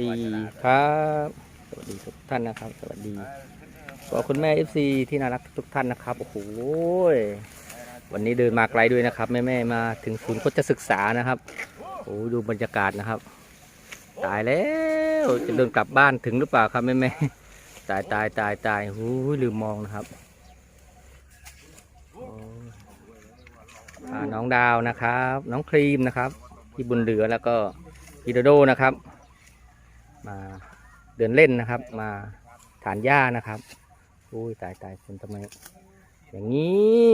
ดีครับ สวัสดีทุกท่านนะครับ สวัสดีขอคุณแม่เอฟซีที่น่ารักทุกท่านนะครับ โอ้โห วันนี้เดินมาไกลด้วยนะครับ แม่แม่มาถึงศูนย์โคชศึกษานะครับ โอ้ดูบรรยากาศนะครับ ตายแล้วจะเดินกลับบ้านถึงหรือเปล่าครับแม่แม่ตายตายตายตายหูลืมมองนะครับน้องดาวนะครับ น้องครีมนะครับ พี่บุญเหลือแล้วก็พี่โดโดนะครับ มาเดินเล่นนะครับ มาฐานหญ้านะครับอุ้ยตายตายคนทำไมอย่างนี้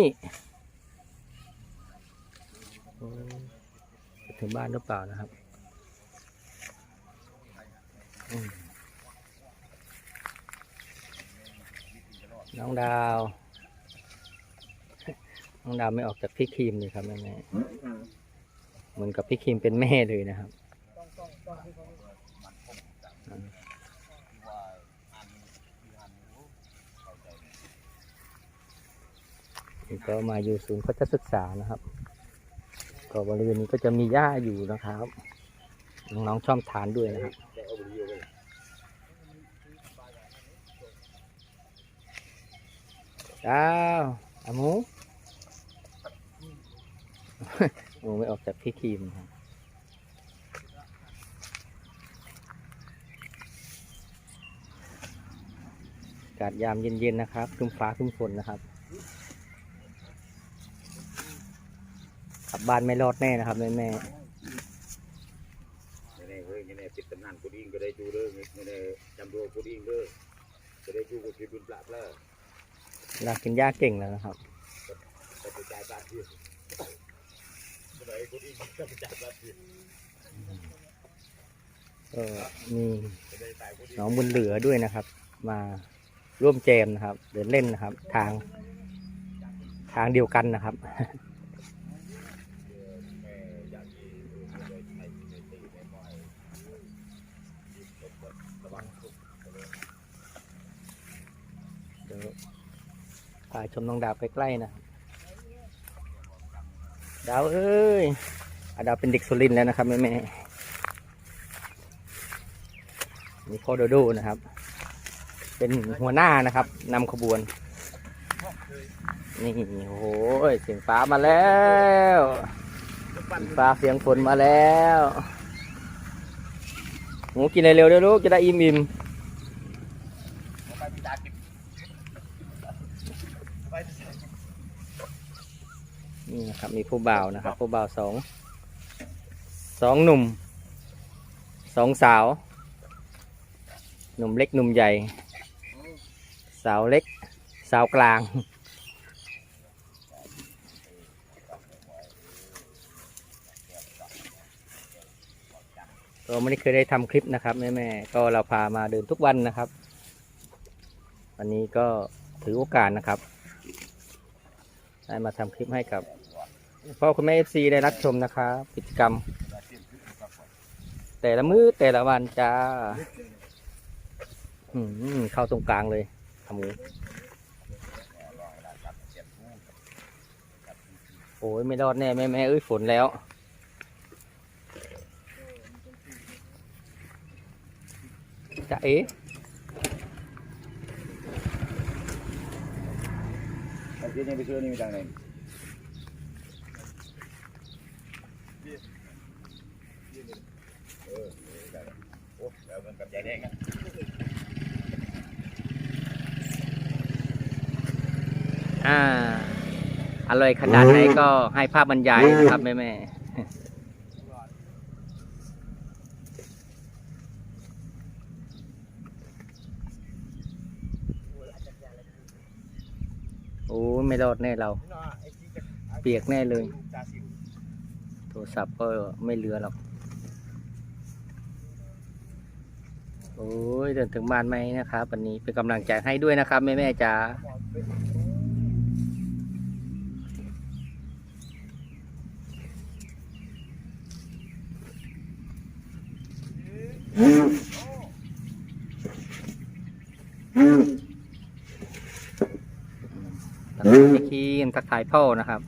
ถึงบ้านหรือเปล่านะครับน้องดาว น้องดาวไม่ออกจากพี่ครีมเลยครับแม่เหมือนกับพี่ครีมเป็นแม่เลยนะครับ นี่ก็มาอยู่ศูนย์พัฒศึกษานะครับ ก็บริเวณนี้ก็จะมีหญ้าอยู่นะครับ น้องๆชอบทานด้วยนะครับดาวอาหมูหมูไม่ออกจากพี่ครีมครับากาศยามเย็นๆนะครับครึ้มฟ้าครึ้มฝนนะครับกลับบ้านไม่รอดแน่นะครับแม่แม่ไม่เฮ้ยไม่ปิดตำนานกูดิ้งก็ได้จูเด้อไม่จำตัวกูดิ้งเด้อก็ได้จูกูคิดบุญปราบแล้วๆเรากินหญ้าเก่งแล้วนะครับแต่ไปจ่ายบ้านทเดียวไม่ได้กูดิ้งก็ไปจ่ายบ้านทเดียวก็มีน้องบุญเหลือด้วยนะครับ มา ร่วมแจมนะครับ เดินเล่นนะครับ ทาง ทางเดียวกันนะครับเดี๋ยวพาชมน้องดาวใกล้ๆนะ ดาวเอ้ยอาดาวเป็นเด็กสุรินแล้วนะครับแม่แม่นี่พ่อโดโดนะครับ เป็นหัวหน้านะครับนำขบวน นี่โอ้โหเสียงฟ้ามาแล้วเสียงฟ้าเสียงฝนมาแล้วหมูกินอะไรเร็วเดี๋ยวลูกจะได้อิ่มอิ่มนี่นะครับมีผู้บ่าวนะครับ ผู้บ่าวสองสองหนุ่มสองสาว หนุ่มเล็กหนุ่มใหญ่ สาวเล็ก สาวกลาง ก็ไม่ได้เคยได้ทำคลิปนะครับแม่แม่ๆก็เราพามาเดินทุกวันนะครับ วันนี้ก็ถือโอกาสนะครับได้มาทำคลิปให้กับพ่อคุณแม่เอฟซีได้รับชมนะครับกิจกรรม แต่ละมื้อแต่ละวันจ้าเข้าตรงกลางเลย ทำหมูโอ้ยไม่รอดแน่แม่แม่เอ้ยฝนแล้วจะเอ๊ะไอ้ที่นี่ไปซื้อนี่มีตังค์ไหนเออโอ้แล้วเงินกับยายแดงอะ อ่า อร่อยขนาดไหนก็ให้ภาพบรรยายนะครับแม่แม่โอ้ยไม่รอดแน่เรา เปียกแน่เลย โทรศัพท์ก็ไม่เหลือหรอก โอ้ยเดินถึงบ้านไหมนะครับ วันนี้เป็นกำลังใจให้ด้วยนะครับ แม่แม่ๆจ๋า ทักทายพี่คีมทักทายพ่อนะครับ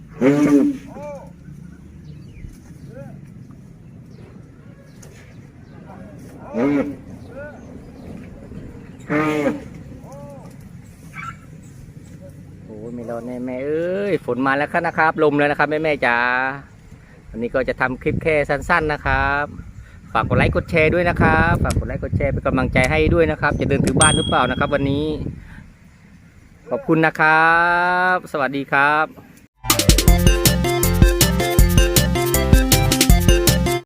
โอ้ยไม่รอดแน่แม่เอ้ยฝนมาแล้วครับนะครับ ลมแล้วนะครับแม่แม่จ๋าวันนี้ก็จะทำคลิปแค่สั้น ๆนะครับ ฝากกดไลค์กดแชร์ด้วยนะครับฝากกดไลค์กดแชร์เป็นกำลังใจให้ด้วยนะครับ จะเดินถึงบ้านหรือเปล่านะครับ วันนี้ ขอบคุณนะครับ สวัสดีครับ